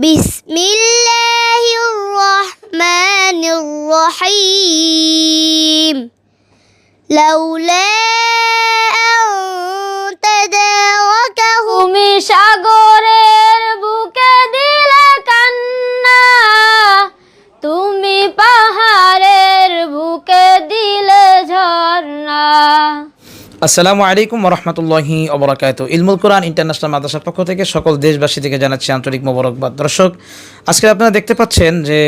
بسم الله الرحمن الرحيم. لولا أن تداركه তুমি আসসালামু আলাইকুম রহমতুল্লাহি অবরাকাত ইলমুল কোরআন ইন্টারন্যাশনাল মাদ্রাসার পক্ষ থেকে সকল দেশবাসী থেকে জানাচ্ছি আন্তরিক মোবারকবাদ। দর্শক, আজকে আপনারা দেখতে পাচ্ছেন যে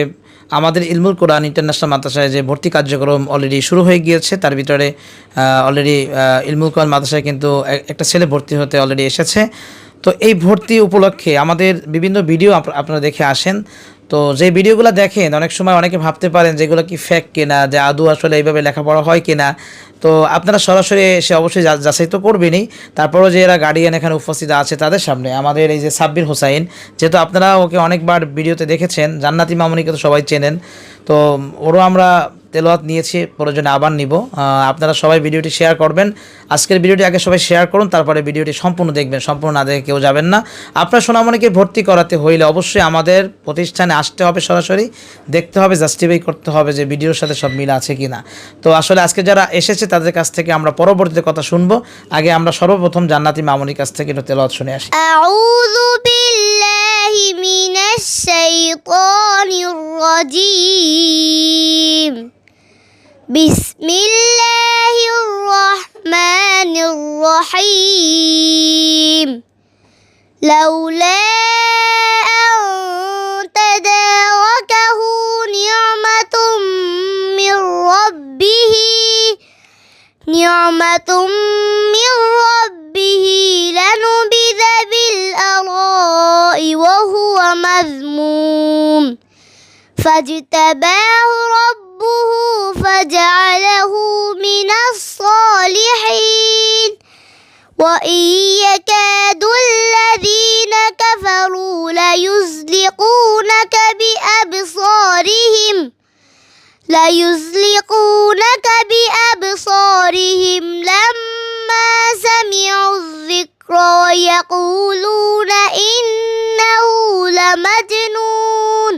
আমাদের ইলমুল কোরআন ইন্টারন্যাশনাল মাদ্রাসায় যে ভর্তি কার্যক্রম অলরেডি শুরু হয়ে গিয়েছে, তার ভিতরে অলরেডি ইলমুল কোরআন মাদ্রাসায় কিন্তু একটা ছেলে ভর্তি হতে অলরেডি এসেছে। তো এই ভর্তি উপলক্ষে আমাদের বিভিন্ন ভিডিও আপ- আপনারা দেখে আসেন। তো যে ভিডিওগুলো দেখেন, অনেক সময় অনেকে ভাবতে পারেন যেগুলো কি ফ্যাক কিনা, যে আদৌ আসলে এইভাবে লেখাপড়া হয় কিনা। তো আপনারা সরাসরি এসে অবশ্যই যাচাই তো করবেনই। তারপরও যে এরা গার্ডিয়ান এখানে উপস্থিত আছে তাদের সামনে, আমাদের এই যে সাব্বির হোসাইন, যেহেতু আপনারা ওকে অনেকবার ভিডিওতে দেখেছেন, জান্নাতি মামুনিকে তো সবাই চেনেন। তো ওরও আমরা তেলোয়াত নিয়েছি, প্রয়োজনে আবার নিব। আপনারা সবাই ভিডিওটি শেয়ার করবেন। আজকের ভিডিওটি আগে সবাই শেয়ার করুন, তারপরে ভিডিওটি সম্পূর্ণ দেখবেন, সম্পূর্ণ না দেখে কেউ যাবেন না। আপনার সোনামণিকে ভর্তি করাতে হইলে অবশ্যই আমাদের প্রতিষ্ঠানে আসতে হবে সরাসরি। দেখতে হবে জাস্টিফাই করতে হবে যে ভিডিওর সাথে সব মিল আছে কি না তো আসলে আজকে যারা এসেছে, তাদের কাছ থেকে আমরা পরবর্তীতে কথা শুনব। আগে আমরা সর্বপ্রথম জান্নাতি মামুনির কাছ থেকে একটু তেলোয়াত শুনে আসি। আউযু বিল্লাহি মিনাশ بسم الله الرحمن الرحيم. لولا أن تداركه نعمة من ربه نعمة من ربه لنبذ بالأراء وهو مذموم. فاجتباه ربه فجعله من الصالحين. وإن يكاد الذين كفروا ليزلقونك بأبصارهم ليزلقونك بأبصارهم لما سمعوا الذكر ويقولون إنه لمجنون.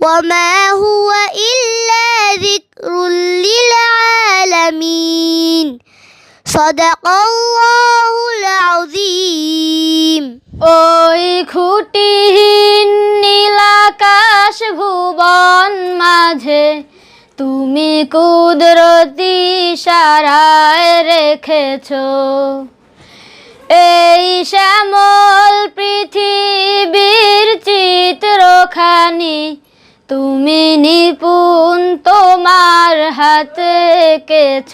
وما هو إلا صدق الله العظيم ওই খুঁটিহীন নীলাকাশ ভুবন মাঝে তুমি কুদরতি সারায় রেখেছ এই শ্যামল পৃথিবীর চিত্রখানি তুমি নিপুণ তোমার হাতে কেছ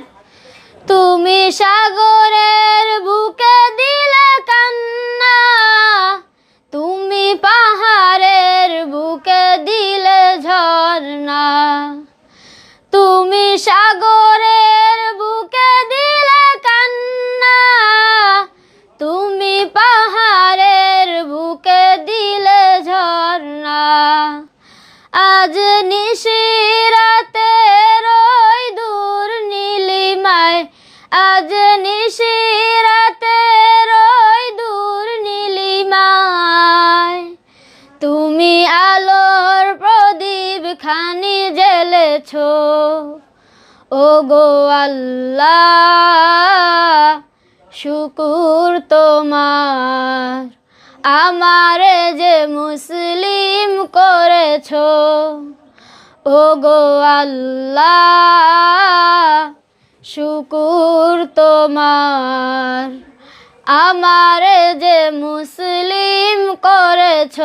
তুমি সাগরের বুকে দিলে কান্না তুমি পাহাড়ের বুকে দিলে ঝর্ণা। খানি জ্বেলেছ ও গো আল্লাহ, শুকুর তোমার। আমার যে মুসলিম করেছ। ও গো আল্লাহ, শুকুর তোমার। আমার যে মুসলিম করেছ।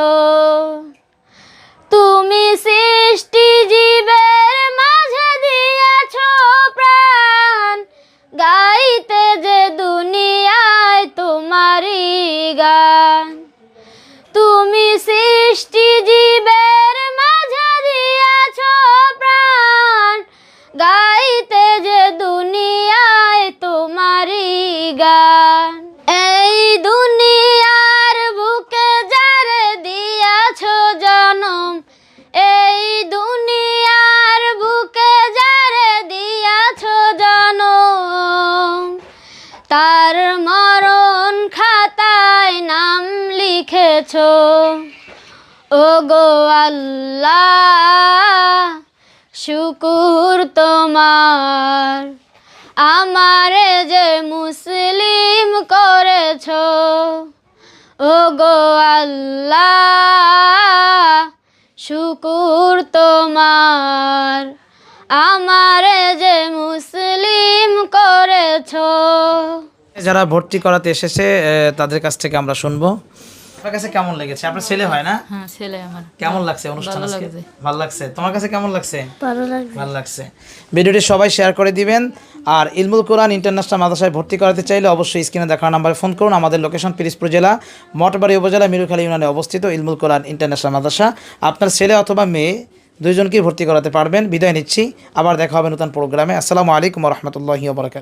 তার মরণ খাতায় নাম লিখেছ। ও গো আল্লাহ, শুকুর তোমার। আমারে যে মুসলিম করেছ ও গো আল্লাহ, শুকুর তোমার। আমার করেছ যারা ভর্তি করাতে এসেছে তাদের কাছ থেকে আমরা শুনব। আপনার কাছে কেমন লেগেছে? আপনার ছেলে হয় না? হ্যাঁ ছেলে আমার। কেমন লাগছে অনুষ্ঠান আজকে? ভালো লাগছে? তোমার কাছে কেমন লাগছে? ভালো লাগছে। ভালো লাগছে। ভিডিওটি সবাই শেয়ার করে দিবেন। আর ইলমুল কোরআন ইন্টারন্যাশনাল মাদ্রাসায় ভর্তি করাতে চাইলে অবশ্যই স্ক্রিনে দেখানো নাম্বারে ফোন করুন। আমাদের লোকেশন পিরিসপুর জেলা মঠবাড়ি উপজেলা মিরুখালী ইউনিয়নে অবস্থিত ইলমুল কোরআন ইন্টারন্যাশনাল মাদ্রাসা। আপনার ছেলে অথবা মেয়ে দুইজনকেই ভর্তি করাতে পারবেন। বিদায় নিচ্ছি। আবার দেখা হবে নতুন প্রোগ্রামে। আসসালামু আলাইকুম রহমতুল্লাহি ওবরাকাত